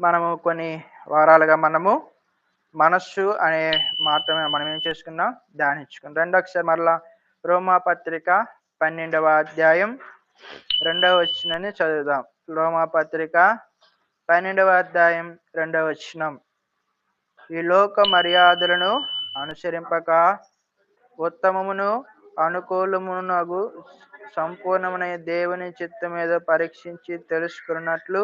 మనము కొన్ని వారాలుగా మనము మనస్సు అనే మాట మనం ఏం చేసుకున్నాం ధ్యానించుకున్నాం రెండో ఒకసారి మరలా రోమా పత్రిక పన్నెండవ అధ్యాయం రెండవ వచ్చినని చదువుదాం. రోమా పత్రిక పన్నెండవ అధ్యాయం రెండవ వచనం. ఈ లోక మర్యాదలను అనుసరింపక ఉత్తమమును అనుకూలమునగు సంపూర్ణమైన దేవుని చిత్తం మీద పరీక్షించి తెలుసుకున్నట్లు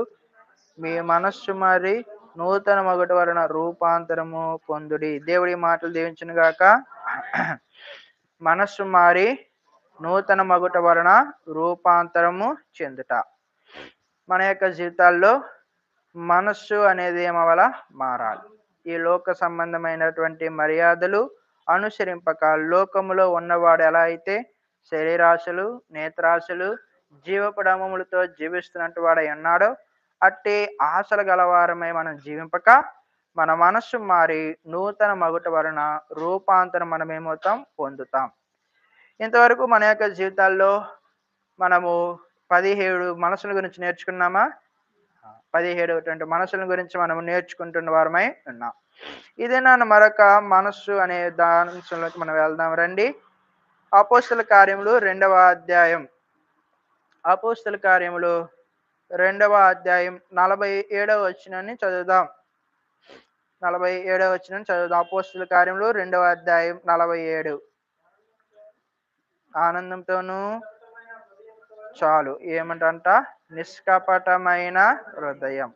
మీ మనస్సు మరి నూతన మగటి వలన రూపాంతరము పొందుడి. దేవుడి మాటలు దీవించిన గాక. మనస్సు మారి నూతన మగుట వలన రూపాంతరము చెందుట. మన యొక్క జీవితాల్లో మనస్సు అనేది ఏమవల? మారాలి. ఈ లోక సంబంధమైనటువంటి మర్యాదలు అనుసరింపక లోకములో ఉన్నవాడు ఎలా అయితే శరీరాశలు నేత్రాశలు జీవపడమములతో జీవిస్తున్నట్టు వాడు ఉన్నాడో అట్టి ఆశలు గలవారమై మనం జీవింపక మన మనస్సు మారి నూతన మగుట వలన రూపాంతరం మనం ఏమవుతాం పొందుతాం. ఇంతవరకు మన యొక్క జీవితాల్లో మనము పదిహేడు మనసుల గురించి నేర్చుకున్నామా? పదిహేడవటువంటి మనసుల గురించి మనం నేర్చుకుంటున్న వారమై ఉన్నాం. ఇదే నా మరొక మనస్సు అనే దాంట్లోకి మనం వెళ్దాం రండి. అపోస్తుల కార్యములు రెండవ అధ్యాయం. అపోస్తుల కార్యములు రెండవ అధ్యాయం నలభై ఏడవ వచ్చినని చదువుదాం. నలభై ఏడవ వచ్చిన చదువుదాం. అపోస్తుల కార్యంలో రెండవ అధ్యాయం నలభై ఏడు. ఆనందంతోనూ చాలు. ఏమంటంట? నిష్కపటమైన హృదయం.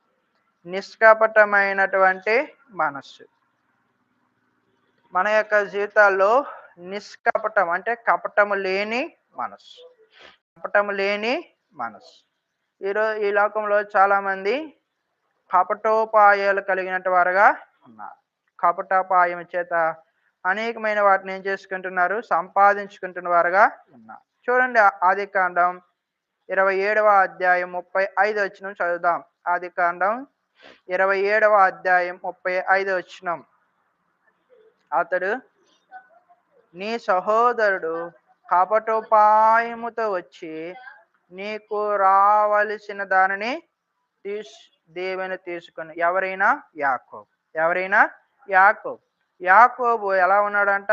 నిష్కపటమైనటువంటి మనస్సు. మన యొక్క జీవితాల్లో నిష్కపటం అంటే కపటము లేని మనస్సు. కపటము లేని మనస్సు. ఈరోజు ఈ లోకంలో చాలా మంది కపటోపాయాలు కలిగినట్టు వారుగా ఉన్నారు. కపటోపాయం చేత అనేకమైన వాటిని ఏం చేసుకుంటున్నారు? సంపాదించుకుంటున్న వారుగా ఉన్నారు. చూడండి ఆది కాండం ఇరవై ఏడవ అధ్యాయం ముప్పై ఐదు వచ్చిన చదువుదాం. ఆది కాండం ఇరవై ఏడవ అధ్యాయం ముప్పై ఐదు వచ్చినం అతడు నీ సహోదరుడు కపటోపాయముతో వచ్చి నీకు రావలసిన దానిని తీసు దేవుని తీసుకుని. ఎవరైనా? యాకోబు. ఎవరైనా? యాకోబు. యాకోబు ఎలా ఉన్నాడంట?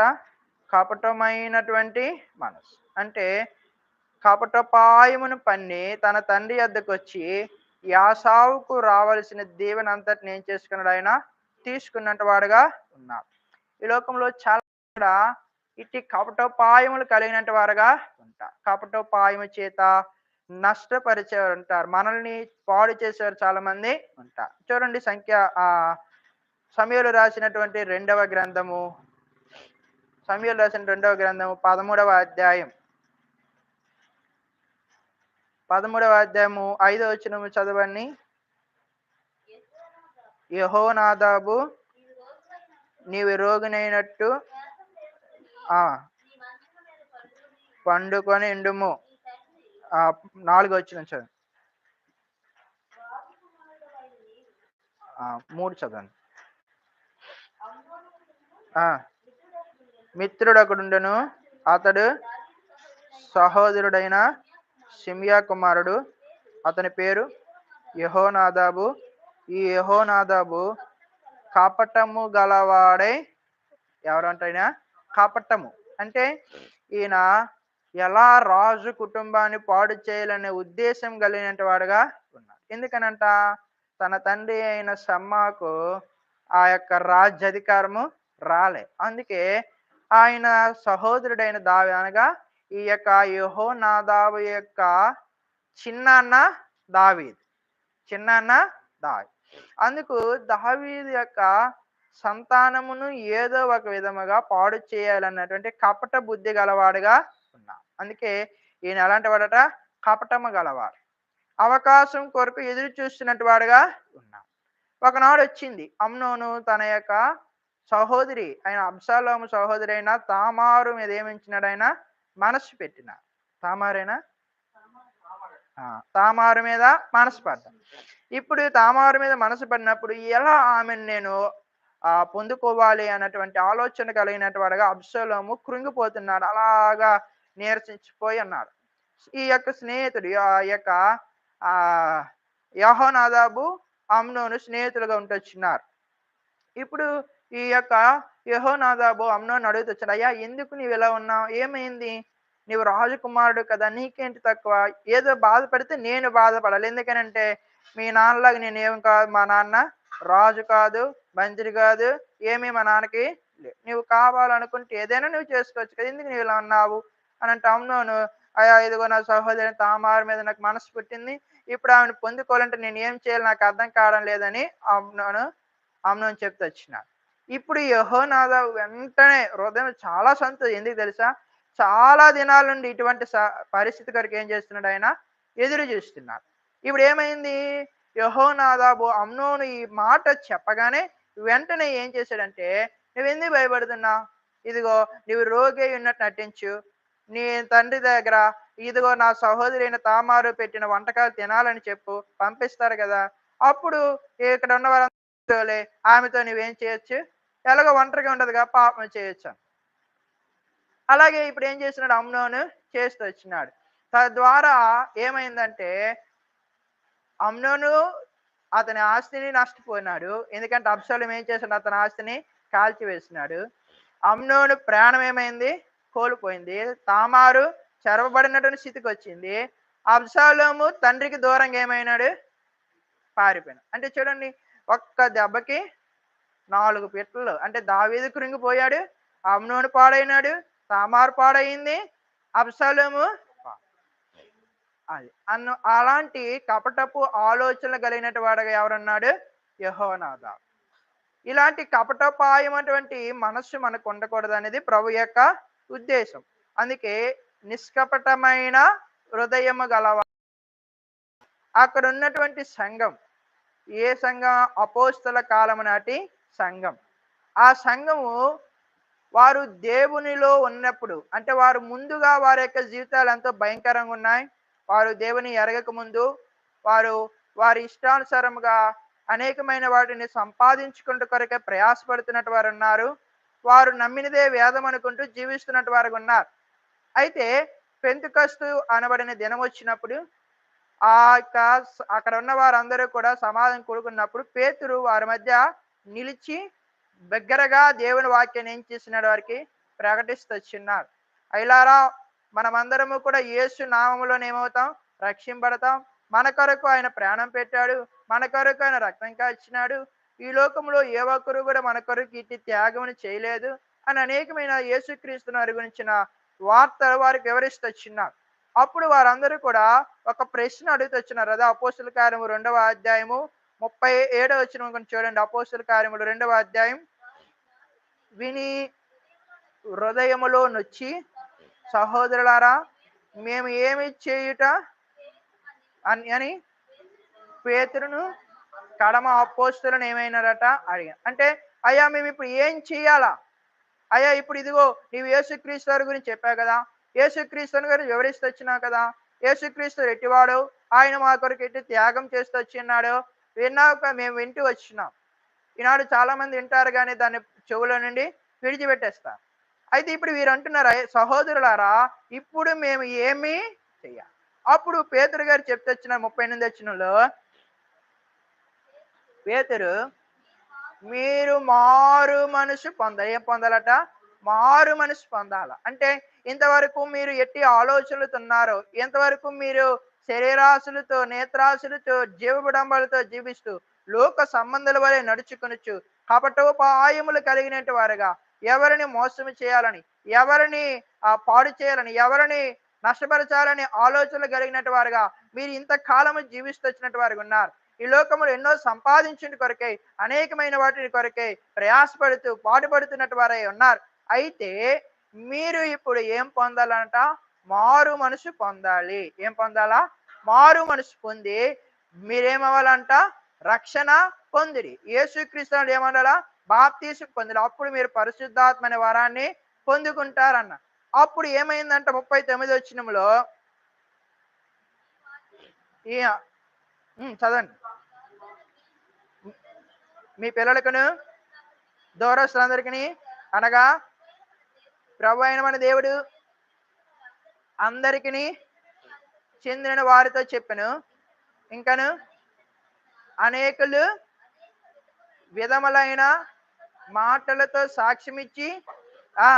కపటమైనటువంటి మనసు. అంటే కపటపాయమును పన్ని తన తండ్రి వద్దకు వచ్చి యాసావుకు రావలసిన దేవుని అంతటిని ఏం చేసుకున్నాడు ఆయన? తీసుకున్నట్టు వాడుగా ఉన్నాడు ఈ లోకంలో చాలా ఇట్టి కపటోపాయములు కలిగినట్టు వారుగా ఉంటారు. కపటోపాయము చేత నష్టపరిచేవారు ఉంటారు మనల్ని పాడు చేసేవారు చాలా మంది ఉంటారు. చూడండి సంఖ్య ఆ సమయంలో రాసినటువంటి రెండవ గ్రంథము. సమయంలో రాసిన రెండవ గ్రంథము పదమూడవ అధ్యాయం. పదమూడవ అధ్యాయము ఐదో వచ్చిన చదవండి. యహోనాదాబు నీవు రోగినైనట్టు పండుకొని ఇండుము నాలుగు వచ్చిన చదువు ఆ, మూడు చదవండి. ఆ, మిత్రుడు ఒకడుండెను అతడు సహోదరుడైన సిమియా కుమారుడు. అతని పేరు యహోనాదాబు. ఈ యహోనాదాబు కాపటము గలవాడై ఎవరంటైనా? కాపటము అంటే ఈయన ఎలా రాజు కుటుంబాన్ని పాడు చేయాలనే ఉద్దేశం కలిగినటువంటి వాడుగా ఉన్నాడు. ఎందుకనంట? తన తండ్రి అయిన సమ్మాకు ఆ యొక్క రాజ్యాధికారము రాలే. అందుకే ఆయన సహోదరుడైన దావి అనగా ఈ యొక్క యహో దావి యొక్క చిన్నాన్న దావీద్. చిన్నాన్న దావి అందుకు దావీద్ యొక్క సంతానమును ఏదో ఒక విధముగా పాడు చేయాలన్నటువంటి కపట బుద్ధి గలవాడుగా అందుకే ఈయన ఎలాంటి వాడట? కపటము గలవాడు. అవకాశం కొరకు ఎదురు చూస్తున్నట్టు వాడుగా ఉన్నాడు. ఒకనాడు వచ్చింది అమ్నోను తన యొక్క సహోదరి ఆయన అబ్సాలోము సహోదరి అయిన తామారు మీద ఏమించినాడు ఆయన మనసు పెట్టిన. తామారేనా? తామారు మీద మనసు పడ్డా. ఇప్పుడు తామారు మీద మనసు పడినప్పుడు ఎలా ఆమెను నేను ఆ పొందుకోవాలి అన్నటువంటి ఆలోచన కలిగినట్టు వాడుగా అబ్సలోము కృంగిపోతున్నాడు. అలాగా నీరసించిపోయి అన్నాడు ఈ యొక్క స్నేహితుడు ఆ యొక్క ఆ యహోనాదాబు అమ్నోను స్నేహితులుగా ఉంటొచ్చున్నారు ఇప్పుడు ఈ యొక్క యహోనాదాబు అమ్నోను అడుగుతొచ్చాడు అయ్యా ఎందుకు నీవు ఇలా ఉన్నావు? ఏమైంది? నీవు రాజకుమారుడు కదా నీకేంటి తక్కువ? ఏదో బాధపడితే నేను బాధపడాలి. ఎందుకనంటే మీ నాన్నలాగా నేను ఏం కాదు మా నాన్న రాజు కాదు మంత్రి కాదు ఏమీ మా నాన్నకి నువ్వు కావాలనుకుంటే ఏదైనా నువ్వు చేసుకోవచ్చు కదా ఎందుకు నువ్వు ఇలా ఉన్నావు? అని అంటే అమ్నోను అయ్యా ఇదిగో నా సహోదరి తామారు మీద నాకు మనసు పుట్టింది. ఇప్పుడు ఆమెను పొందుకోవాలంటే నేను ఏం చేయాలి? నాకు అర్థం కావడం లేదని అమ్నోను అమ్నోను చెప్తూ వచ్చినాడు ఇప్పుడు యహోనాద వెంటనే హృదయం చాలా సంతోషం. ఎందుకు తెలుసా? చాలా దినాల నుండి ఇటువంటి పరిస్థితి కొరకు ఏం చేస్తున్నాడు ఆయన? ఎదురు చూస్తున్నాడు ఇప్పుడు ఏమైంది? యహోనాదాబు అమ్నోను ఈ మాట చెప్పగానే వెంటనే ఏం చేశాడంటే నువ్వు ఎందుకు భయపడుతున్నా ఇదిగో నువ్వు రోగి ఉన్నట్టు నటించు. నీ తండ్రి దగ్గర ఇదిగో నా సహోదరైన తామారు పెట్టిన వంటకాలు తినాలని చెప్పు పంపిస్తారు కదా. అప్పుడు ఇక్కడ ఉన్న వారందరూ ఆమెతో నువ్వేం చేయొచ్చు? ఎలాగో ఒంటరిగా ఉండదుగా పాపం చేయొచ్చు. అలాగే ఇప్పుడు ఏం చేస్తున్నాడు? అమ్నోను చేస్తూ వచ్చినాడు. తద్వారా ఏమైందంటే అమ్నోను అతని ఆస్తిని నష్టపోయినాడు. ఎందుకంటే అబ్సలం ఏం చేశాడు? అతని ఆస్తిని కాల్చివేసినాడు. అమ్నోను ప్రాణం ఏమైంది? కోల్పోయింది. తామారు చెరవబడినటువంటి స్థితికి వచ్చింది. అబ్సాలోము తండ్రికి దూరంగా ఏమైనాడు? పారిపోయాడు అంటే చూడండి ఒక్క దెబ్బకి నాలుగు పిట్టలు. అంటే దావీదు కృంగిపోయాడు అమ్నోను పాడైనాడు తామారు పాడైంది అబ్సలోము అది. అన్న అలాంటి కపటపు ఆలోచనలు కలిగినటువంటి వాడుగా ఎవరన్నాడు? యహోనాథ ఇలాంటి కపటపాయమైనటువంటి మనస్సు మనకు ఉండకూడదు అనేది ప్రభు యొక్క ఉద్దేశం. అందుకే నిష్కపటమైన హృదయము గలవా అక్కడ ఉన్నటువంటి సంఘం ఏ సంఘం? అపోస్తల కాలము నాటి సంఘం. ఆ సంఘము వారు దేవునిలో ఉన్నప్పుడు అంటే వారు ముందుగా వారి యొక్క జీవితాలు ఎంతో భయంకరంగా ఉన్నాయి. వారు దేవుని ఎరగక ముందు వారు వారి ఇష్టానుసారముగా అనేకమైన వాటిని సంపాదించుకుంటూ కొరకే ప్రయాసపడుతున్నట్టు వారు ఉన్నారు. వారు నమ్మినదే వేదం అనుకుంటూ జీవిస్తున్నట్టు వారు ఉన్నారు. అయితే పెంతుకస్తు అనబడిన దినం వచ్చినప్పుడు ఆ యొక్క అక్కడ ఉన్న వారందరూ కూడా సమాధానం కూడుకున్నప్పుడు పేతురు వారి మధ్య నిలిచి దగ్గరగా దేవుని వాక్యాన్ని ఏం చేసినాడు వారికి ప్రకటిస్తూ వచ్చిన్నారు అయిలారా మనమందరము కూడా యేసు నామంలో ఏమవుతాం? రక్షింపడతాం మన కొరకు ఆయన ప్రాణం పెట్టాడు. మన కొరకు ఆయన రక్తం కాచినాడు. ఈ లోకంలో ఏ ఒక్కరు కూడా మన కొరకు ఇట్టి త్యాగం చేయలేదు అని అనేకమైన యేసుక్రీస్తును వారి గురించిన వార్తలు వారికి వివరిస్తూ వచ్చినారు. అప్పుడు వారందరూ కూడా ఒక ప్రశ్న అడుగుతూ వచ్చినారు. అదే అపోసుల కార్యము రెండవ అధ్యాయము ముప్పై ఏడవ వచ్చిన చూడండి. అపోసుల కార్యములు రెండవ అధ్యాయం. విని హృదయములో నొచ్చి సహోదరులారా మేము ఏమి చేయుట అని అని పేతురును కడమ అపోస్తులను ఏమైనారట? అడిగాను అంటే అయ్యా మేము ఇప్పుడు ఏం చేయాలా అయ్యా ఇప్పుడు ఇదిగో నీవు యేసుక్రీస్తు వారి గురించి చెప్పావు కదా? యేసుక్రీస్తుని గురించి వివరిస్తూ వచ్చినావు కదా? యేసుక్రీస్తు ఎట్టివాడు ఆయన మా కొరకు ఎట్టి త్యాగం చేస్తూ వచ్చిన్నాడు విన్నాక మేము వింటూ వచ్చినాం. ఈనాడు చాలా మంది వింటారు కానీ దాన్ని చెవుల నుండి విడిచిపెట్టేస్తారు. అయితే ఇప్పుడు వీరు అంటున్నారా సహోదరులారా ఇప్పుడు మేము ఏమీ చెయ్యాలి? అప్పుడు పేదరు గారు చెప్తొచ్చిన ముప్పై ఎనిమిది వచ్చినలో పేతురు మీరు మారు మనసు పొంద ఏం పొందాలట? మారు మనసు పొందాల. అంటే ఇంతవరకు మీరు ఎట్టి ఆలోచనలతో ఉన్నారో ఇంతవరకు మీరు శరీరాశులతో నేత్రాశులతో జీవబడంబలతో జీవిస్తూ లోక సంబంధాల వలె నడుచుకొనొచ్చు. కపటోపాయములు కలిగినట్టు వారుగా ఎవరిని మోసం చేయాలని ఎవరిని ఆ, పాడు చేయాలని ఎవరిని నష్టపరచాలని ఆలోచనలు కలిగినట్టు వారుగా మీరు ఇంతకాలము జీవిస్తూ వచ్చినట్టు వారు ఉన్నారు. ఈ లోకములు ఎన్నో సంపాదించిన కొరకై అనేకమైన వాటిని కొరకై ప్రయాసపడుతూ పాటుపడుతున్నట్టు వారై ఉన్నారు. అయితే మీరు ఇప్పుడు ఏం పొందాలంట? మారు మనసు పొందాలి. ఏం పొందాలా? మారు మనసు పొంది మీరేమవ్వాలంట? రక్షణ పొందిరి. యేసుక్రీస్తుడు ఏమన్నారా బాప్తీసు పొందిరి. అప్పుడు మీరు పరిశుద్ధాత్మ అనే వరాన్ని పొందుకుంటారన్న. అప్పుడు ఏమైందంట? ముప్పై తొమ్మిది వచ్చినంలో చదవండి. మీ పిల్లలకును దూరస్తులందరికీ అనగా ప్రభు అయిన మన దేవుడు అందరికీ చెందిన వారితో చెప్పాను. ఇంకను అనేకులు విధములైన మాటలతో సాక్ష్యమిచ్చి ఆ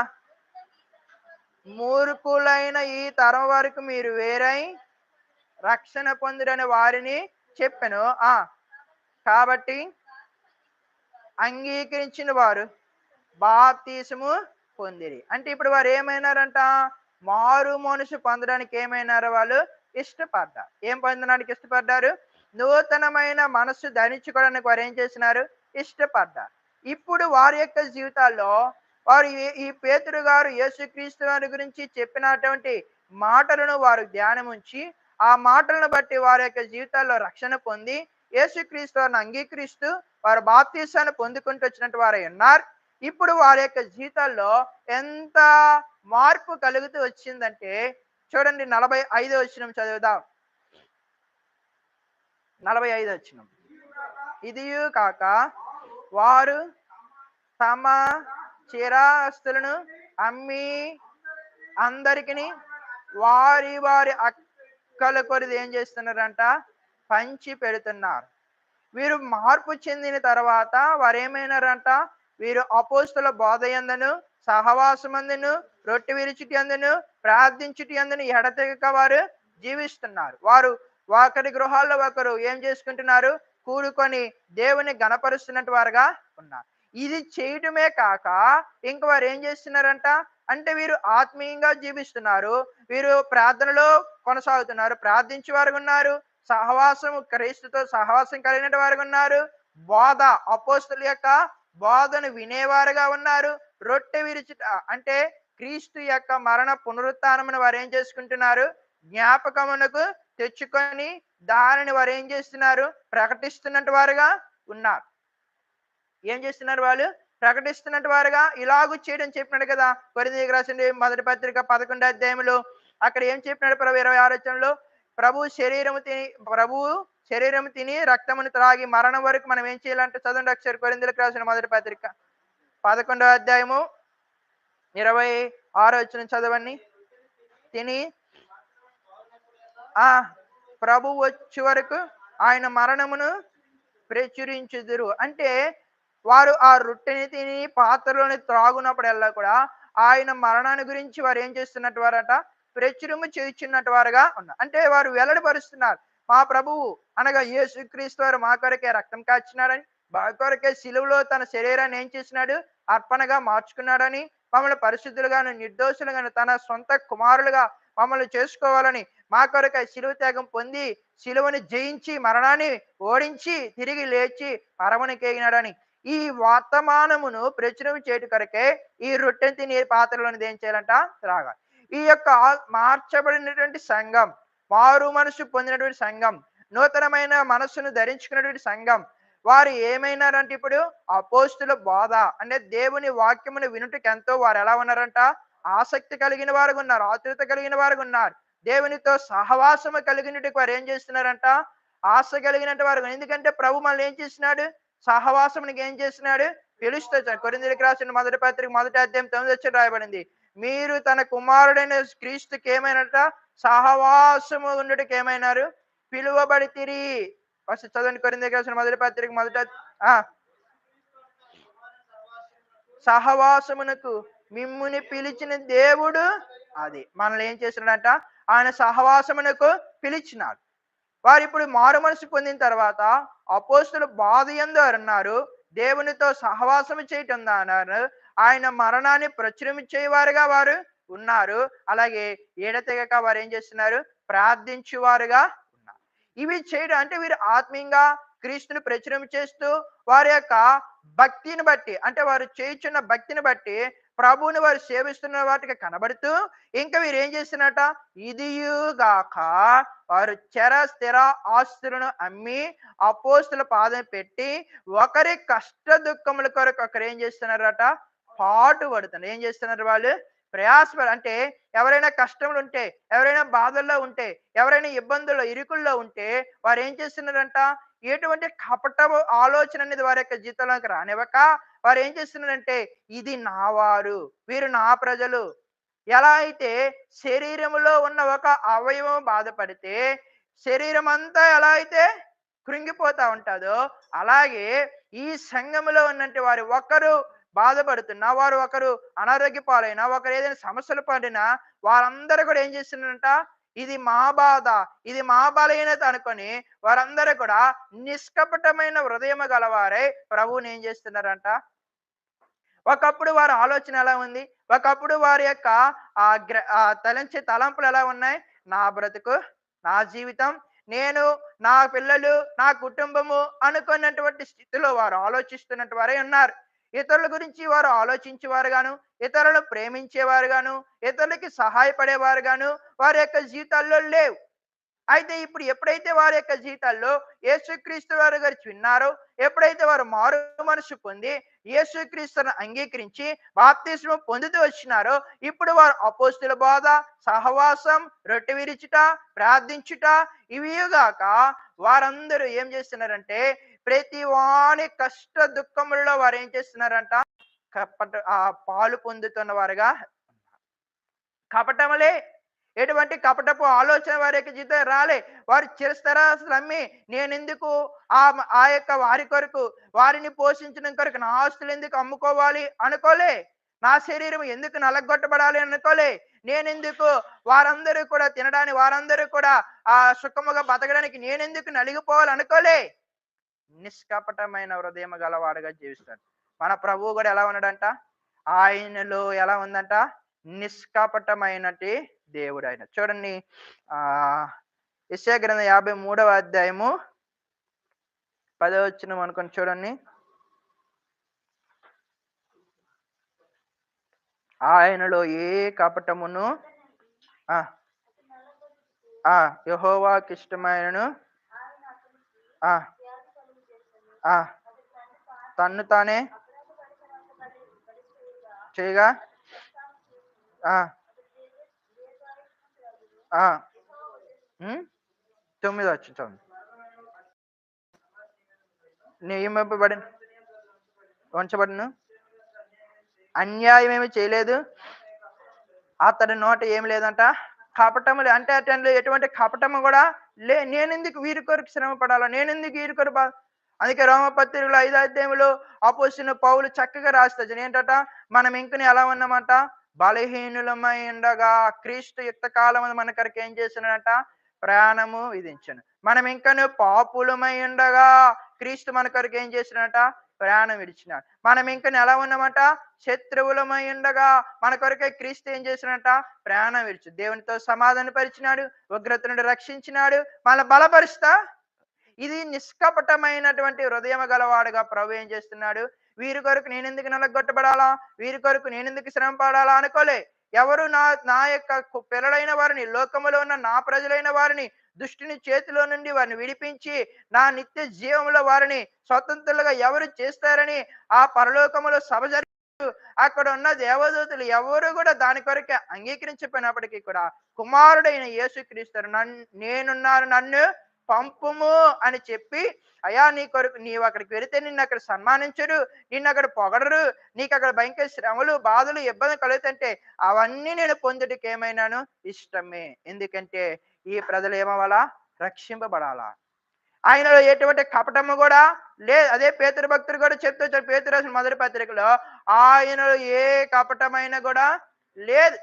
మూర్ఖులైన ఈ తరం వరకు మీరు వేరై రక్షణ పొందిన వారిని చెప్పాను. ఆ కాబట్టి అంగీకరించిన వారు బాప్తీసము పొందిరి. అంటే ఇప్పుడు వారు ఏమైనారంట? మారు మనసు పొందడానికి ఏమైనారు వాళ్ళు? ఇష్టపడ్డారు. ఏం పొందడానికి ఇష్టపడ్డారు? నూతనమైన మనస్సు ధరించుకోవడానికి వారు ఏం చేసినారు? ఇష్టపడ్డారు. ఇప్పుడు వారి యొక్క జీవితాల్లో వారు ఈ- ఈ పేతురు గారు యేసుక్రీస్తు వారి గురించి చెప్పినటువంటి మాటలను వారు ధ్యానం ఉంచి ఆ మాటలను బట్టి వారి యొక్క జీవితాల్లో రక్షణ పొంది యేసుక్రీస్తు వారిని అంగీకరిస్తూ వారు బాప్తీసాన్ని పొందుకుంటూ వచ్చినట్టు వారు ఉన్నారు. ఇప్పుడు వారి యొక్క జీవితాల్లో ఎంత మార్పు కలుగుతూ వచ్చిందంటే చూడండి నలభై ఐదో వచ్చిన చదువుదాం. నలభై ఐదు వచ్చిన ఇది కాక వారు తమ చిరాస్తులను అమ్మి అందరికిని వారి వారి అక్కల కొరిది ఏం చేస్తున్నారంట? పంచి పెడుతున్నారు. వీరు మార్పు చెందిన తర్వాత వారేమైనారంట? వీరు అపోస్తుల బోధ ఎందును సహవాసమందును రొట్టె విరుచుటి అందును ప్రార్థించుటి అందును ఎడతెగక వారు జీవిస్తున్నారు. వారు ఒకరి గృహాల్లో ఒకరు ఏం చేసుకుంటున్నారు? కూడుకొని దేవుని గణపరుస్తున్నట్టు వారుగా ఉన్నారు. ఇది చేయటమే కాక ఇంక వారు ఏం చేస్తున్నారంట? అంటే వీరు ఆత్మీయంగా జీవిస్తున్నారు. వీరు ప్రార్థనలో కొనసాగుతున్నారు. ప్రార్థించే వారు ఉన్నారు. సహవాసం క్రీస్తుతో సహవాసం కలిగిన వారు ఉన్నారు. బోధ అపోస్తుల యొక్క బోధను వినేవారుగా ఉన్నారు. రొట్టె విరిచి అంటే క్రీస్తు యొక్క మరణ పునరుత్నమును వారు ఏం చేసుకుంటున్నారు? జ్ఞాపకమునకు తెచ్చుకొని దానిని వారు ఏం చేస్తున్నారు? ప్రకటిస్తున్నట్టు వారుగా ఉన్నారు. ఏం చేస్తున్నారు వాళ్ళు? ప్రకటిస్తున్నట్టు వారుగా ఇలాగూ చేయడం చెప్పినాడు కదా. కొరింథీయులకు రాసింది మొదటి పత్రిక పదకొండు అధ్యాయంలో అక్కడ ఏం చెప్పినాడు ప్రభు? ఇరవై ఆలోచనలో ప్రభు శరీరము తిని ప్రభువు శరీరం తిని రక్తమును త్రాగి మరణం వరకు మనం ఏం చేయాలంటే చదవండి ఒకసారి. కొరిందులకు రాసిన మొదటి పత్రిక పదకొండో అధ్యాయము ఇరవై ఆరో వచ్చిన చదవండి. తిని ఆ ప్రభు వచ్చే వరకు ఆయన మరణమును ప్రచురించుదురు. అంటే వారు ఆ రొట్టెని తిని పాత్రలోని త్రాగునప్పుడల్లా కూడా ఆయన మరణాన్ని గురించి వారు ఏం చేస్తున్నట్టు వారట? ప్రచురము చేయుచున్నట్టు వారుగా ఉన్నారు. అంటే వారు వెల్లడిపరుస్తున్నారు మా ప్రభువు అనగా యేసుక్రీస్తు వారు మా కొరకే రక్తం కాచినారని మా కొరకే సిలువలో తన శరీరాన్ని ఏం చేసినాడు? అర్పణగా మార్చుకున్నాడని మమ్మల్ని పరిశుద్ధులుగాను నిర్దోషులుగాను తన సొంత కుమారులుగా మమ్మల్ని చేసుకోవాలని మా కొరకై శిలువ త్యాగం పొంది శిలువని జయించి మరణాన్ని ఓడించి తిరిగి లేచి పరమునికేగినాడని ఈ వర్తమానమును ప్రచురం చేయటం కొరకే ఈ రొట్టెని తిని పాత్రలోని ఏం చేయాలంట త్రాగాలి. ఈ యొక్క మార్చబడినటువంటి సంఘం మారు మనసు పొందినటువంటి సంఘం నూతనమైన మనస్సును ధరించుకున్నటువంటి సంఘం వారు ఏమైనారంటే ఇప్పుడు? అపోస్తుల బోధ అంటే దేవుని వాక్యమును వినుటకు ఎంతో వారు ఎలా ఉన్నారంట? ఆసక్తి కలిగిన వారు ఉన్నారు ఆతృత కలిగిన వారు ఉన్నారు. దేవునితో సహవాసము కలిగినట్టుకు వారు ఏం చేస్తున్నారంట? ఆశ కలిగినట్టు వారు ఎందుకంటే ప్రభు మనల్ని ఏం చేస్తున్నాడు? సహవాసమునికి ఏం చేసినాడు? పిలుస్తూ కొరిందరికి రాసిన మొదటి పత్రిక మొదటి అధ్యాయం తొమ్మిది వచ్చి రాయబడింది. మీరు తన కుమారుడైన క్రీస్తుకి ఏమైనట? సహవాసము ఉండటకు ఏమైనారు? పిలువబడి తిరిగి ఫస్ట్ చదవండి కొరిందరికి రాసిన మొదటి పత్రిక మొదట ఆ. సహవాసమునకు మిమ్ముని పిలిచిన దేవుడు అది. మనల్ని ఏం చేసినాడంట? ఆయన సహవాసమునకు పిలిచినాడు. వారు ఇప్పుడు మారు మనసు పొందిన తర్వాత అపోస్తులు బాధ ఎందు అన్నారు. దేవునితో సహవాసము చేయటం అన్నారు. ఆయన మరణాన్ని ప్రచురించేవారుగా వారు ఉన్నారు. అలాగే ఏడతెగక వారు ఏం చేస్తున్నారు? ప్రార్థించేవారుగా ఉన్నారు. ఇవి చేయడం అంటే వీరు ఆత్మీయంగా క్రీస్తుని ప్రచురం చేస్తూ వారి యొక్క భక్తిని బట్టి అంటే వారు చేయుచున్న భక్తిని బట్టి ప్రభువుని వారు సేవిస్తున్న వాటికి కనబడుతూ ఇంకా వీరు ఏం చేస్తున్నట ఇదియుగాక వారు చెర స్థిర ఆస్తులను అమ్మి అపోస్తుల పాదం పెట్టి ఒకరి కష్ట దుఃఖముల కొరకు ఒకరు ఏం చేస్తున్నారట? పాటు పడుతున్నారు. ఏం చేస్తున్నారు వాళ్ళు? ప్రయాసపడు అంటే ఎవరైనా కష్టములు ఉంటే ఎవరైనా బాధల్లో ఉంటే ఎవరైనా ఇబ్బందుల్లో ఇరుకుల్లో ఉంటే వారు ఏం చేస్తున్నారంట? ఎటువంటి కపట ఆలోచన అనేది వారి యొక్క జీవితంలోకి రానివ్వక వారు ఏం చేస్తున్నారంటే ఇది నా వారు వీరు నా ప్రజలు. ఎలా అయితే శరీరంలో ఉన్న ఒక అవయవం బాధపడితే శరీరం అంతా ఎలా అయితే కృంగిపోతా ఉంటుందో అలాగే ఈ సంఘములో ఉన్నట్టు వారు ఒకరు బాధపడుతున్నా వారు ఒకరు అనారోగ్య పాలైనా ఒకరు ఏదైనా సమస్యలు పడినా వారందరూ కూడా ఏం చేస్తున్నారంట ఇది మా బాధ ఇది మా బలహీనత అనుకొని వారందరూ కూడా నిష్కపటమైన హృదయం గలవారై ప్రభువుని ఏం చేస్తున్నారంట? ఒకప్పుడు వారి ఆలోచన ఎలా ఉంది? ఒకప్పుడు వారి యొక్క ఆ గ్ర ఆ తలంచే తలంపులు ఎలా ఉన్నాయి? నా బ్రతుకు నా జీవితం నేను నా పిల్లలు నా కుటుంబము అనుకున్నటువంటి స్థితిలో వారు ఆలోచిస్తున్నట్టు వారే ఉన్నారు. ఇతరుల గురించి వారు ఆలోచించేవారు గాను ఇతరులను ప్రేమించేవారు గాను ఇతరులకి సహాయపడేవారు గాను వారి యొక్క జీవితాల్లో లేవు. అయితే ఇప్పుడు ఎప్పుడైతే వారి యొక్క జీవితాల్లో యేసుక్రీస్తు వారు గారు విన్నారో ఎప్పుడైతే వారు మారు మనసు పొంది యేసుక్రీస్తును అంగీకరించి బాప్తిస్మ పొందుతూ వచ్చినారో ఇప్పుడు వారు అపోస్తుల బోధ సహవాసం రొట్టె విరిచుట ప్రార్థించుట ఇవిగాక వారందరూ ఏం చేస్తున్నారంటే ప్రతి వాని కష్ట దుఃఖములలో వారు ఏం చేస్తున్నారంట? కపట ఆ పాలు పొందుతున్న వారుగా కపటములే. ఎటువంటి కపటపు ఆలోచన వారికి జీతం రాలే. వారు చిరస్తరాస్తులు అమ్మి నేనెందుకు? ఆ ఆ యొక్క వారి కొరకు వారిని పోషించడం కొరకు నా ఆస్తులు ఎందుకు అమ్ముకోవాలి అనుకోలే. నా శరీరం ఎందుకు నలగొట్టబడాలి అనుకోలే. నేనెందుకు? వారందరూ కూడా తినడానికి వారందరూ కూడా ఆ సుఖముగా బతకడానికి నేనెందుకు నలిగిపోవాలి అనుకోలే. నిష్కపటమైన హృదయం గలవాడుగా జీవిస్తాడు. మన ప్రభువు కూడా ఎలా ఉన్నాడంట? ఆయనలో ఎలా ఉందంట? నిష్కపటమైనటి దేవుడు ఆయన. చూడండి ఆ ఇసే యాభై మూడవ అధ్యాయము పదో వచ్చిన అనుకొని చూడండి. ఆయనలో ఏ కపటమును? ఆ ఆ యహోవాకి ఇష్టమైనను ఆ ఆ తన్ను తానే చేయగా ఆ ఆ ఉమ్, తొమ్మిది వచ్చి చూడండి నియమింపబడిన ఉంచబడిన. అన్యాయం ఏమి చేయలేదు. అతడి నోట ఏమి లేదంట. కపటము అంటే అతనిలో ఎటువంటి కపటము కూడా లే నేనెందుకు వీరి కొరకు శ్రమ పడాలా నేనెందుకు వీరి కొరకు అందుకే రోమపత్రికలో ఐదో అధ్యాయంలో అపోసిన పౌలు చక్కగా రాస్తుంది ఏంటట? మనం ఇంకని ఎలా ఉన్నామంట? బలహీనులమై ఉండగా క్రీస్తు యుక్త కాలం మన కొరకు ఏం చేసినట ప్రయాణము విధించను మనం ఇంకను పాపులమై ఉండగా క్రీస్తు మన కొరకు ఏం చేసినట ప్రయాణం విడిచినాడు. మనం ఇంకను ఎలా ఉన్నామట? శత్రువులమై ఉండగా మన కొరకే క్రీస్తు ఏం చేసినట ప్రయాణం విడిచు దేవునితో సమాధాన పరిచినాడు ఉగ్రత నుండి రక్షించినాడు. మన బలపరుస్తా ఇది నిష్కపటమైనటువంటి హృదయం గలవాడుగా ప్రభు ఏం చేస్తున్నాడు? వీరి కొరకు నేనెందుకు నలగొట్టబడాలా? వీరి కొరకు నేనెందుకు శ్రమ పడాలా అనుకోలే. ఎవరు నా నా యొక్క కు- పిల్లలైన వారిని లోకములో ఉన్న నా ప్రజలైన వారిని దుష్టిని చేతిలో నుండి వారిని విడిపించి నా నిత్య జీవంలో వారిని స్వతంత్రులుగా ఎవరు చేస్తారని ఆ పరలోకములో సభ జరుగు అక్కడ ఉన్న దేవదూతలు ఎవరు కూడా దాని కొరకే అంగీకరించిపోయినప్పటికీ కూడా కుమారుడైన యేసుక్రీస్తు నన్ను నేనున్నాను నన్ను పంపము అని చెప్పి అయ్యా నీ కొరకు నీవు అక్కడికి వెళితే నిన్ను అక్కడ సన్మానించరు నిన్ను అక్కడ పొగడరు నీకు అక్కడ భయంకర శ్రమలు బాధలు ఇబ్బంది కలుగుతుంటే అవన్నీ నేను పొందుటకి ఏమైనాను? ఇష్టమే. ఎందుకంటే ఈ ప్రజలు ఏమవ్వాలా? రక్షింపబడాలా. ఆయనలో ఎటువంటి కపటము కూడా లేదు అదే పేతురు భక్తులు కూడా చెప్తూ వచ్చాడు మొదటి పత్రికలో ఆయనలో ఏ కపటమైన కూడా లేదు.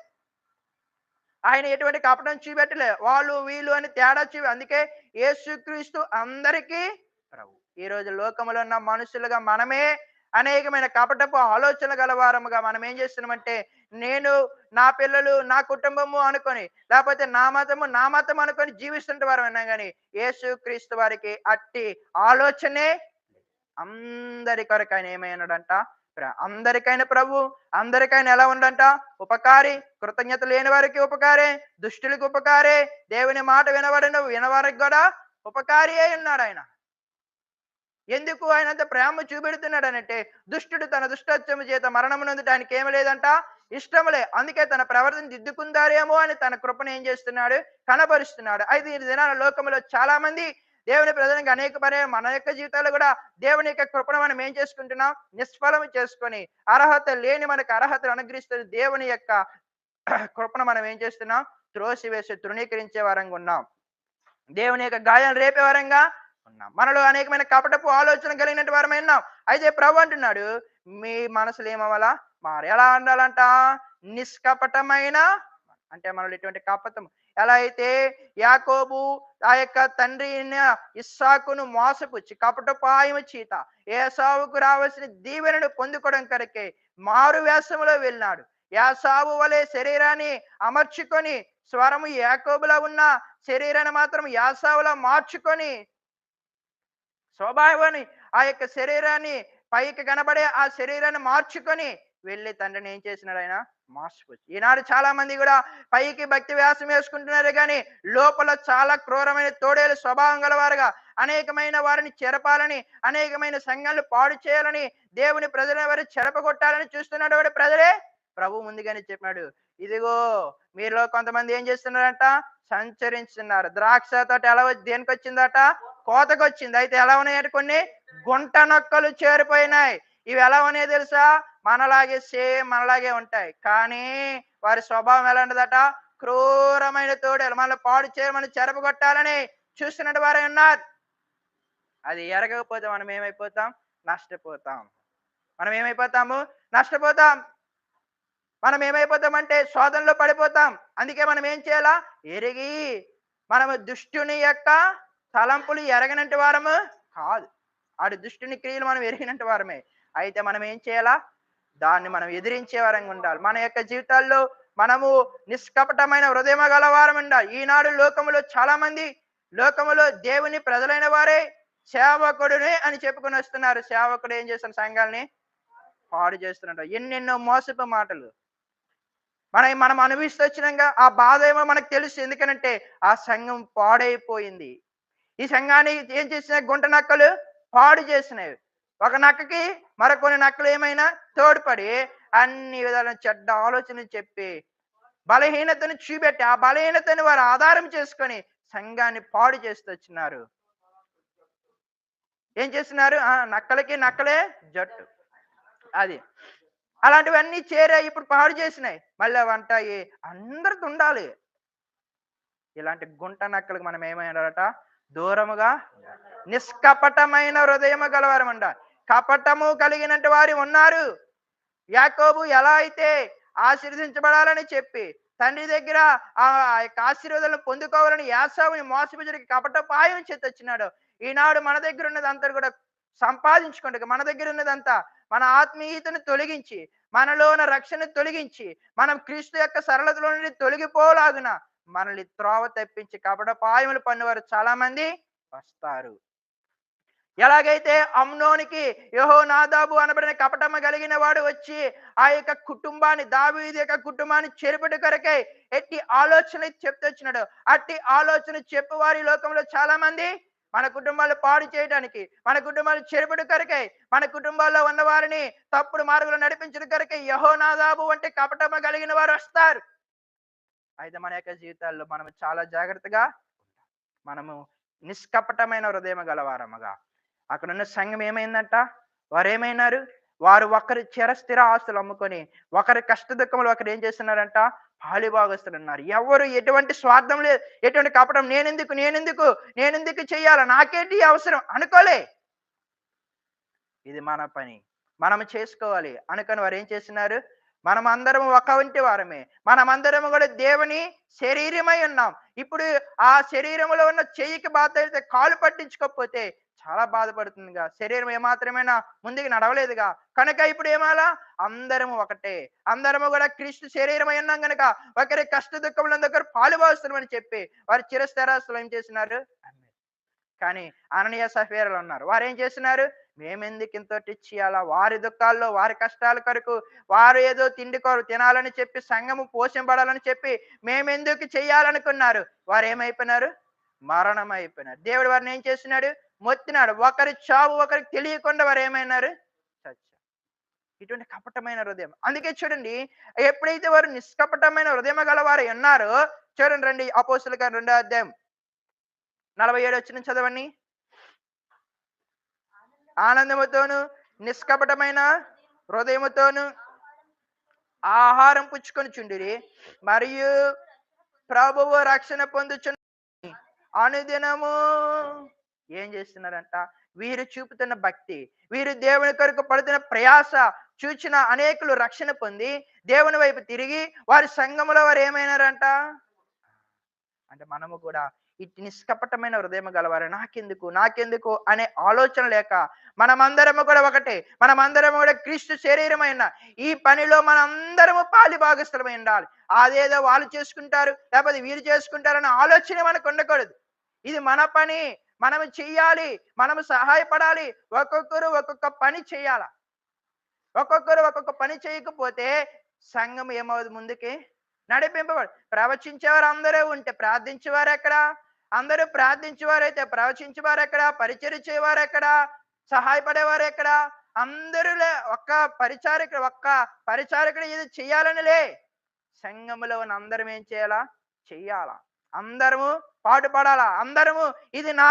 ఆయన ఎటువంటి కపటం చూపెట్టలే. వాళ్ళు వీళ్ళు అని తేడా చూపి అందుకే యేసుక్రీస్తు అందరికీ ప్రభు. ఈ రోజు లోకములో ఉన్న మనుషులుగా మనమే అనేకమైన కపటపు ఆలోచన గలవారముగా మనం ఏం చేస్తున్నామంటే నేను నా పిల్లలు నా కుటుంబము అనుకొని లేకపోతే నా మతము నా మతం అనుకొని జీవిస్తుంటే వారు అన్నా కానీ యేసు క్రీస్తు వారికి అట్టి ఆలోచనే అందరి కొరకు ఆయన ఏమైనాడంట అందరికైనా ప్రభు అందరికైనా ఎలా ఉండంట? ఉపకారి కృతజ్ఞత లేని వారికి ఉపకారే దుష్టులకు ఉపకారే దేవుని మాట వినబడిన వినవారికి కూడా ఉపకారి అయి ఉన్నాడు ఆయన. ఎందుకు ఆయన అంత ప్రేమ చూపెడుతున్నాడనంటే దుష్టుడు తన దుష్టత్వము చేత మరణము నొందటానికి ఏమి లేదంట ఇష్టములే అందుకే తన ప్రవర్తన దిద్దుకుందారేమో అని తన కృపను ఏం చేస్తున్నాడు? కనబరుస్తున్నాడు. అయితే ఈ దినాల లోకంలో చాలా మంది దేవుని ప్రజలకు అనేక పరే మన యొక్క జీవితాలు కూడా దేవుని యొక్క కృపను మనం ఏం చేసుకుంటున్నాం? నిష్ఫలం చేసుకొని అర్హత లేని మనకు అర్హతను అనుగ్రహిస్తున్న దేవుని యొక్క కృపను మనం ఏం చేస్తున్నాం? త్రోసివేసి తృణీకరించే వరంగా ఉన్నాం. దేవుని యొక్క గాయాలు రేపే వరంగా ఉన్నాం. మనలో అనేకమైన కపటపు ఆలోచన కలిగినట్టు వారమే ఉన్నాం. అయితే ప్రభు అంటున్నాడు మీ మనసులు ఏమవ్వాలా? మారు. ఎలా ఉండాలంట? నిష్కపటమైన అంటే మనలో ఎటువంటి కపటం ఎలా అయితే యాకోబు ఆ యొక్క తండ్రి ఇస్సాకును మోసపుచ్చి కపటపాయము చీత ఏసావుకు రావాల్సిన దీవెనను పొందుకోవడం కొరకే మారు వేషములో వెళ్ళినాడు. యాసావు వలె శరీరాన్ని అమర్చుకొని స్వరము యాకోబులో ఉన్న శరీరాన్ని మాత్రం యాసావులా మార్చుకొని స్వభావాన్ని ఆ యొక్క శరీరాన్ని పైకి కనబడే ఆ శరీరాన్ని మార్చుకొని వెళ్ళి తండ్రిని ఏం చేసినాడు ఆయన? మార్చుకోవచ్చు ఈనాడు చాలా మంది కూడా పైకి భక్తి వ్యాసం వేసుకుంటున్నారు కానీ లోపల చాలా క్రూరమైన తోడేలు స్వభావం గలవారుగా అనేకమైన వారిని చెరపాలని అనేకమైన సంఘాలు పాడు చేయాలని దేవుని ప్రజల వారి చెరపగొట్టాలని చూస్తున్నాడు వాడు ప్రజలే ప్రభు ముందుగానే చెప్పాడు. ఇదిగో మీలో కొంతమంది ఏం చేస్తున్నారంట? సంచరించున్నారు ద్రాక్ష తోట ఎలా దేనికి వచ్చిందట కోతకు వచ్చింది అయితే ఎలా ఉన్నాయంటే కొన్ని? గుంట నొక్కలు చేరిపోయినాయి. ఇవి ఎలా ఉన్నాయి తెలుసా? మనలాగే సేమ్ మనలాగే ఉంటాయి. కానీ వారి స్వభావం ఎలాంటిదట? క్రూరమైన తోడేలు. మనల్ని పాడు చేయమని చెరపగొట్టాలని చూస్తున్నట్టు వారే ఉన్నారు. అది ఎరగకపోతే మనం ఏమైపోతాం? నష్టపోతాం. మనం ఏమైపోతాము? నష్టపోతాం. మనం ఏమైపోతామంటే శోధనలో పడిపోతాం. అందుకే మనం ఏం చేయాలా? ఎరిగి మనము దుష్టుని యొక్క తలంపులు ఎరగనంటి వారము కాదు. ఆడు దుష్టుని క్రియలు మనం ఎరిగినంటి వారమే. అయితే మనం ఏం చేయాలా? దాన్ని మనం ఎదిరించే వారంగా ఉండాలి. మన యొక్క జీవితాల్లో మనము నిష్కపటమైన హృదయం గలవారం ఉండాలి. ఈనాడు లోకములో చాలా మంది లోకములో దేవుని ప్రజలైన వారే సేవకుడునే అని చెప్పుకొని వస్తున్నారు. సేవకుడు ఏం చేస్తున్న సంఘాలని పాడు చేస్తున్నాడు. ఎన్నెన్నో మోసపు మాటలు. మన మనం అనుభవిస్తూ వచ్చినాక ఆ బాధ ఏమో మనకు తెలుసు. ఎందుకనంటే ఆ సంఘం పాడైపోయింది. ఈ సంఘాన్ని ఏం చేసిన గుంట నక్కలు పాడు చేసినవి ఒక నక్కకి మరికొన్ని నక్కలు ఏమైనా తోడ్పడి అన్ని విధాల చెడ్డ ఆలోచనలు చెప్పి బలహీనతను చూపెట్టి ఆ బలహీనతను వారు ఆధారం చేసుకొని సంఘాన్ని పాడు చేస్తూ వచ్చినారు. ఏం చేస్తున్నారు? ఆ నక్కలకి నక్కలే జట్టు. అది. అలాంటివన్నీ చేరాయి ఇప్పుడు పాడు చేసినాయి. మళ్ళీ అవి అందరితో ఉండాలి. ఇలాంటి గుంట నక్కలకు మనం ఏమైనారట? దూరముగా నిష్కపటమైన హృదయము గలవారమంటారు కపటము కలిగినట్టు వారు ఉన్నారు. యాకోబు ఎలా అయితే ఆశీర్వదించబడాలని చెప్పి తండ్రి దగ్గర ఆ యొక్క ఆశీర్వాదాలను పొందుకోవాలని యాసావుని మోసపుజరికి కపట పాయం చేతొచ్చినాడు. ఈనాడు మన దగ్గర ఉన్నదంతా కూడా సంపాదించుకుంటే మన దగ్గర ఉన్నదంతా మన ఆత్మీయతను తొలగించి మనలో ఉన్న రక్షణ తొలగించి మనం క్రీస్తు యొక్క సరళతలో నుండి తొలగిపోలాగున మనల్ని త్రోవ తెప్పించి కపట పాయములు పన్నువారు చాలా మంది వస్తారు. ఎలాగైతే అమ్నోనికి యహో నాదాబు అనబడిన కపటమ కలిగిన వాడు వచ్చి ఆ యొక్క కుటుంబాన్ని దావీది యొక్క కుటుంబాన్ని చెరుపటి కొరకై ఎట్టి ఆలోచన చెప్తొచ్చినాడు అట్టి ఆలోచన చెప్పు వారి లోకంలో చాలా మంది మన కుటుంబాలు పాడు చేయడానికి మన కుటుంబాలు చెరుపడి కొరకై మన కుటుంబాల్లో ఉన్న వారిని తప్పుడు మార్గంలో నడిపించడం కొరకై యహో నాదాబు వంటి కపటమ కలిగిన వారు వస్తారు. అయితే మన యొక్క జీవితాల్లో మనం చాలా జాగ్రత్తగా మనము నిష్కపటమైన హృదయం గలవారముగా అక్కడ ఉన్న సంఘం ఏమైందంట? వారు ఏమైనారు వారు ఒకరి చిరస్థిర ఆస్తులు అమ్ముకొని ఒకరి కష్ట దుఃఖములు ఒకరు ఏం చేస్తున్నారంట? పాలిభాగస్తులున్నారు ఎవరు ఎటువంటి స్వార్థం లేదు. ఎటువంటి కపటం? నేనెందుకు? నేనెందుకు? నేనెందుకు చెయ్యాల? నాకేంటి అవసరం? అనుకోలే. ఇది మన పని. మనం చేసుకోవాలి. అనుకొని వారు ఏం చేస్తున్నారు? మనం అందరం ఒక వంటి వారమే. మనమందరం కూడా దేవుని శరీరమై ఉన్నాం. ఇప్పుడు ఆ శరీరంలో ఉన్న చెయ్యికి బాధ అయితే కాలు పట్టించుకోకపోతే చాలా బాధపడుతుందిగా. శరీరం ఏమాత్రమైనా ముందుకు నడవలేదుగా. కనుక ఇప్పుడు ఏమాలా? అందరము ఒకటే. అందరము కూడా క్రీస్తు శరీరం అయినాం కనుక ఒకరి కష్ట దుఃఖంలో దగ్గర పాలు చెప్పి వారి చిరస్థిరాస్తులు ఏం చేసినారు. కానీ అననీయ సఫేరలు ఉన్నారు. వారు ఏం చేసినారు? మేమెందుకు ఇంతటి చేయాలా వారి దుఃఖాల్లో వారి కష్టాల కొరకు వారు ఏదో తిండి కొరకు తినాలని చెప్పి సంఘము పోషింపడాలని చెప్పి మేమెందుకు చేయాలనుకున్నారు వారు ఏమైపోయినారు? మరణం అయిపోయినారు దేవుడు వారిని ఏం చేస్తున్నాడు మొత్తినాడు. ఒకరి చావు ఒకరికి తెలియకుండా వారు ఏమైనారు? చచ్చారు. ఇటువంటి కపటమైన హృదయం. అందుకే చూడండి ఎప్పుడైతే వారు నిష్కపటమైన హృదయం గలవారు ఉన్నారో చూడండి రండి అపోస్తుల గారు రెండో అధ్యాయం. నలభై ఏడు వచ్చిన చదవండి. ఆనందముతోను నిష్కపటమైన హృదయముతోను ఆహారం పుచ్చుకొని చుండిరి. మరియు ప్రభువు రక్షణ పొందుచు అనుదినము ఏం చేస్తున్నారంట? వీరు చూపుతున్న భక్తి వీరు దేవుని కొరకు పడుతున్న ప్రయాస చూచిన అనేకులు రక్షణ పొంది దేవుని వైపు తిరిగి వారి సంఘములో వారు ఏమైనారంట? అంటే మనము కూడా ఇటు నిష్కపటమైన హృదయం గలవారు. నాకెందుకు? నాకెందుకు? అనే ఆలోచన లేక మనమందరము కూడా ఒకటే. మనమందరము కూడా క్రీస్తు శరీరమైన ఈ పనిలో మనందరము పాలి భాగస్థలమై ఉండాలి. అదేదో వాళ్ళు చేసుకుంటారు లేకపోతే వీరు చేసుకుంటారు అనే ఆలోచన మనకు ఉండకూడదు. ఇది మన పని. మనం చెయ్యాలి మనం సహాయపడాలి. ఒక్కొక్కరు ఒక్కొక్క పని చేయాల. ఒక్కొక్కరు ఒక్కొక్క పని చేయకపోతే సంఘం ఏమవుతుంది ముందుకి? నడిపింపబడు. ప్రవచించేవారు అందరూ ఉంటే ప్రార్థించేవారు ఎక్కడ అందరూ ప్రార్థించేవారైతే ప్రవచించేవారు ఎక్కడ పరిచయం చేయవారు ఎక్కడ సహాయపడేవారు ఎక్కడ అందరూ లే- ఒక్క పరిచారకుడు ఒక్క పరిచారకుడు ఇది చెయ్యాలని లే సంఘములో ఉన్న అందరం ఏం చేయాలా? చెయ్యాలా. అందరము పాటుపడాలా? అందరము ఇది నా